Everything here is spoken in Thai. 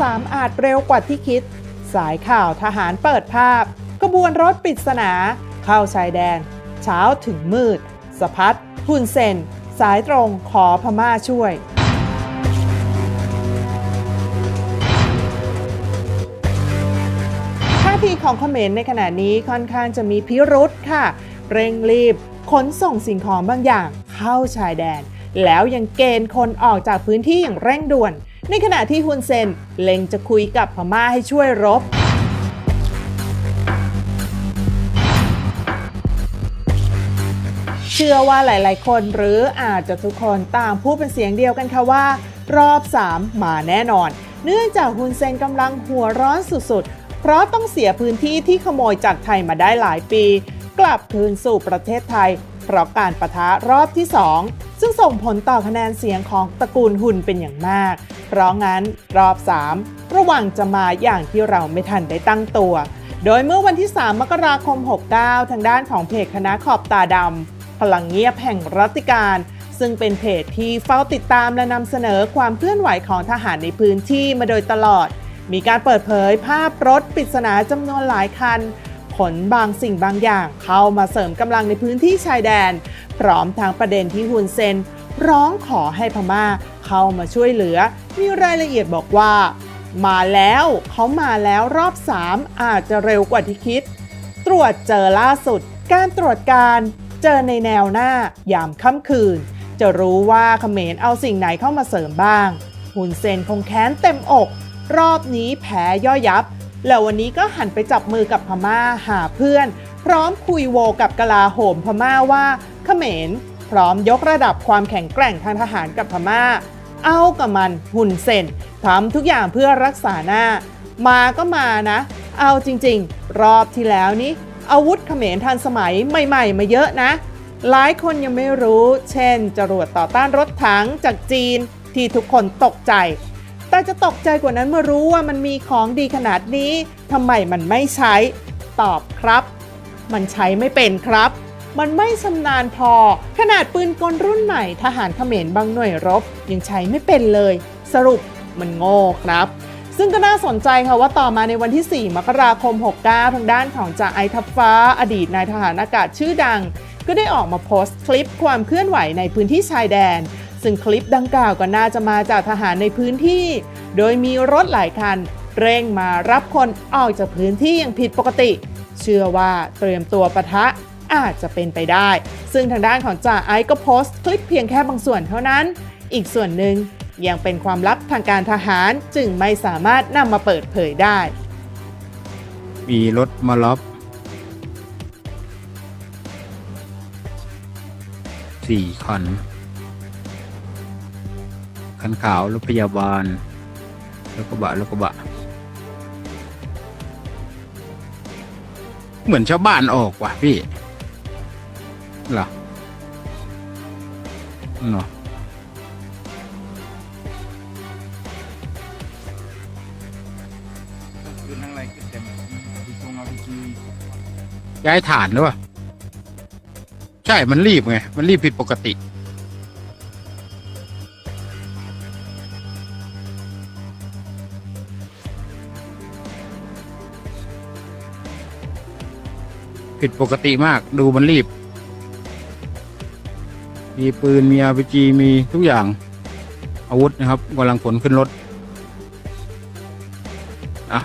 สามอาจเร็วกว่าที่คิด สายข่าวทหารเปิดภาพขบวนรถปริศนา เข้าชายแดน เช้าถึงมืดสะพัดฮุนเซน สายตรงขอพม่าช่วยท่าทีของคอมเขมรในขณะนี้ค่อนข้างจะมีพิรุษค่ะ เร่งรีบขนส่งสิ่งของบางอย่างเข้าชายแดน แล้วยังเกณฑ์คนออกจากพื้นที่อย่างเร่งด่วน ในขณะที่ฮุนเซนเล็งจะคุยกับพม่าให้ช่วยรบ เชื่อว่าหลายๆ คนหรืออาจจะทุกคนต่างพูดเป็นเสียงเดียวกันค่ะว่า รอบ 3 มาแน่นอน เนื่องจากฮุนเซนกำลังหัวร้อนสุดๆ เพราะต้องเสียพื้นที่ที่ขโมยจากไทยมาได้หลายปี กลับคืนสู่ประเทศไทย เพราะการประทะรอบที่ 2 ซึ่งส่งผลต่อคะแนนเสียงของตระกูลหุ่นเป็นอย่างมาก เพราะงั้นรอบ 3 ระหว่างจะมาอย่างที่เราไม่ทันได้ตั้งตัว โดยเมื่อวันที่ 3 มกราคม 69 ทางด้านของเพจคณะขอบตาดำพลังเงียบแห่งรัตติการซึ่งเป็นเพจที่เฝ้าติดตามและนำเสนอความเคลื่อนไหวของทหารในพื้นที่มาโดยตลอด มีการเปิดเผยภาพรถปริศนาจำนวนหลายคัน ขนบางสิ่งบางอย่างเข้ามาเสริมกำลังในพื้นที่ชายแดน พร้อมทางประเด็นที่ฮุนเซน ร้องขอให้พม่าเข้ามาช่วยเหลือ มีรายละเอียดบอกว่า มาแล้วเขามาแล้วรอบ 3 อาจจะเร็วกว่าที่คิด ตรวจเจอล่าสุด การตรวจการเจอในแนวหน้ายามค่ำคืน จะรู้ว่าเขมรเอาสิ่งไหนเข้ามาเสริมบ้างหุนเซนคงแค้นเต็มอก รอบนี้แพ้ย่อยยับ แล้ววันนี้ก็หันไปจับมือกับพม่าหาเพื่อน พร้อมคุยโวกับกลาโหมพม่าว่าเขมรพร้อมยกระดับความแข็งแกร่งทางทหารกับพม่า เอากับมันหุ่นเซนทำทุกอย่างเพื่อรักษาหน้า มาก็มานะ เอาจริงๆ รอบที่แล้วนี้ อาวุธเขมรทันสมัยใหม่ ๆ มาเยอะนะ หลายคนยังไม่รู้ เช่นจรวดต่อต้านรถถังจากจีนที่ทุกคนตกใจ แต่จะตกใจกว่านั้นเมื่อรู้ว่ามันมีของดีขนาดนี้ทำไมมันไม่ใช้ ตอบครับ มันใช้ไม่เป็นครับ มันไม่ชำนาญพอ ขนาดปืนกลรุ่นใหม่ทหารเขมรบางหน่วยรบ ยังใช้ไม่เป็นเลย สรุปมันโง่ครับซึ่งก็น่าสนใจค่ะว่าต่อมาในวันที่ 4 มกราคม 69 ทางด้านของจ่าไอทัพฟ้า อดีตนายทหารอากาศชื่อดัง ก็ได้ออกมาโพสต์คลิปความเคลื่อนไหวในพื้นที่ชายแดน ซึ่งคลิปดังกล่าวก็น่าจะมาจากทหารในพื้นที่ โดยมีรถหลายคัน เร่งมารับคนออกจากพื้นที่อย่างผิดปกติ เชื่อว่าเตรียมตัวปะทะอาจจะเป็นไปได้ ซึ่งทางด้านของจ่าไอซ์ก็โพสต์คลิปเพียงแค่บางส่วนเท่านั้น อีกส่วนหนึ่งยังเป็นความลับทางการทหารจึงไม่สามารถนำมาเปิดเผยได้ มีรถมาล็อบสี่คัน คันขาวรถพยาบาลรถกระบะรถกระบะ เหมือนชาวบ้านออกว่ะพี่เหรอเหรอย้ายฐานหรือเปล่าใช่ มันรีบไง มันรีบผิดปกติ ผิดปกติมากดูมันรีบ มีปืนมีอาร์พีจีมีทุกอย่างอาวุธนะครับกำลังผลขึ้นรถอะ